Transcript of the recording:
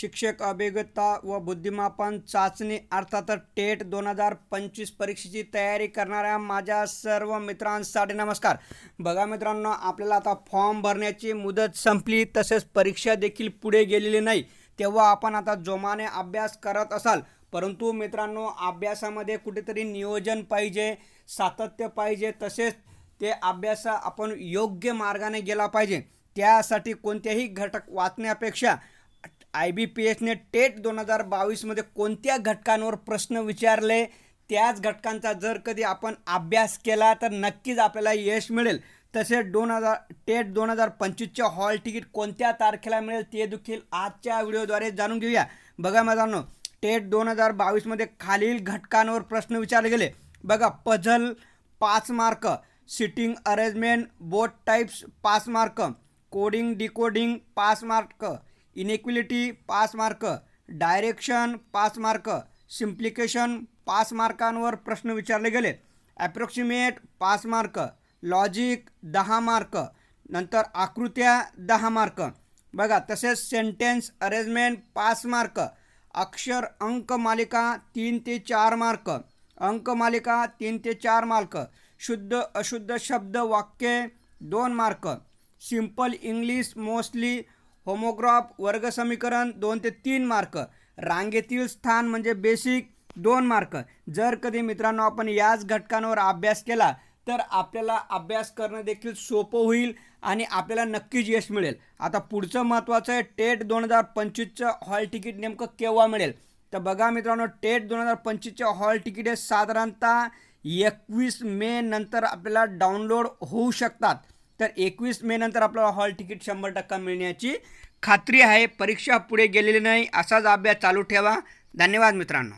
शिक्षक अभिज्ञता व बुद्धिमापन चाचणी अर्थात टेट दोन हजार पंचवीस परीक्षेची तयारी करणाऱ्या माझ्या सर्व मित्रांसाठी नमस्कार. बघा मित्रांनो आपल्याला आता फॉर्म भरण्याची मुदत संपली तसेच परीक्षा देखील पुढे गेलेली नाही तेव्हा आपण आता जोमाने अभ्यास करत असाल. परंतु मित्रांनो अभ्यासामध्ये कुठेतरी नियोजन पाहिजे सातत्य पाहिजे तसेच ते अभ्यास आपण योग्य मार्गाने गेला पाहिजे. त्यासाठी कोणत्याही घटक वाचण्यापेक्षा आय बी पी एसने टेट दोन हजार बावीसमध्ये कोणत्या घटकांवर प्रश्न विचारले? त्याच घटकांचा जर कधी आपण अभ्यास केला तर नक्कीच आपल्याला यश मिळेल. तसेच दोन हजार टेट दोन हजार पंचवीसच्या हॉल तिकीट कोणत्या तारखेला मिळेल ते देखील आजच्या व्हिडिओद्वारे जाणून घेऊया. बघा मित्रांनो टेट दोन हजार बावीसमध्ये खालील घटकांवर प्रश्न विचारले गेले. बघा पझल पाच mark sitting arrangement both types पाच मार्क कोडिंग डिकोडिंग पाच मार्क इनइक्विलिटी पाच मार्क डायरेक्शन पाच मार्क सिम्प्लिकेशन पाच मार्कांवर प्रश्न विचारले गेले. ॲप्रॉक्सिमेट पाच मार्क लॉजिक दहा मार्क नंतर आकृत्या दहा मार्क. बघा तसेच सेंटेन्स अरेंजमेंट पाच मार्क अक्षर अंक मालिका तीन ते चार मार्क अंक मालिका तीन ते चार मार्क शुद्ध अशुद्ध शब्द वाक्य दोन mark. Simple English mostly homograph वर्गसमीकरण दोन ते तीन मार्क. रांगेतील स्थान म्हणजे बेसिक दोन मार्क. जर कधी मित्रांनो आपण याच घटकांवर अभ्यास केला तर आपल्याला अभ्यास करणं देखील सोपं होईल आणि आपल्याला नक्कीच यश मिळेल. आता पुढचं महत्त्वाचं आहे टेट दोन हजार पंचवीसचं हॉल तिकीट नेमकं केव्हा मिळेल? तर बघा मित्रांनो टेट दोन हजार पंचवीसचं हॉल तिकीट हे साधारणतः एकवीस मे नंतर आपल्याला डाउनलोड होऊ शकतात. तर एकवीस मे नंतर आपल्याला हॉल तिकीट शंभर टक्का मिळण्याची खात्री आहे. परीक्षा पुढे गेलेली नाही. असाच अभ्यास चालू ठेवा. धन्यवाद मित्रांनो.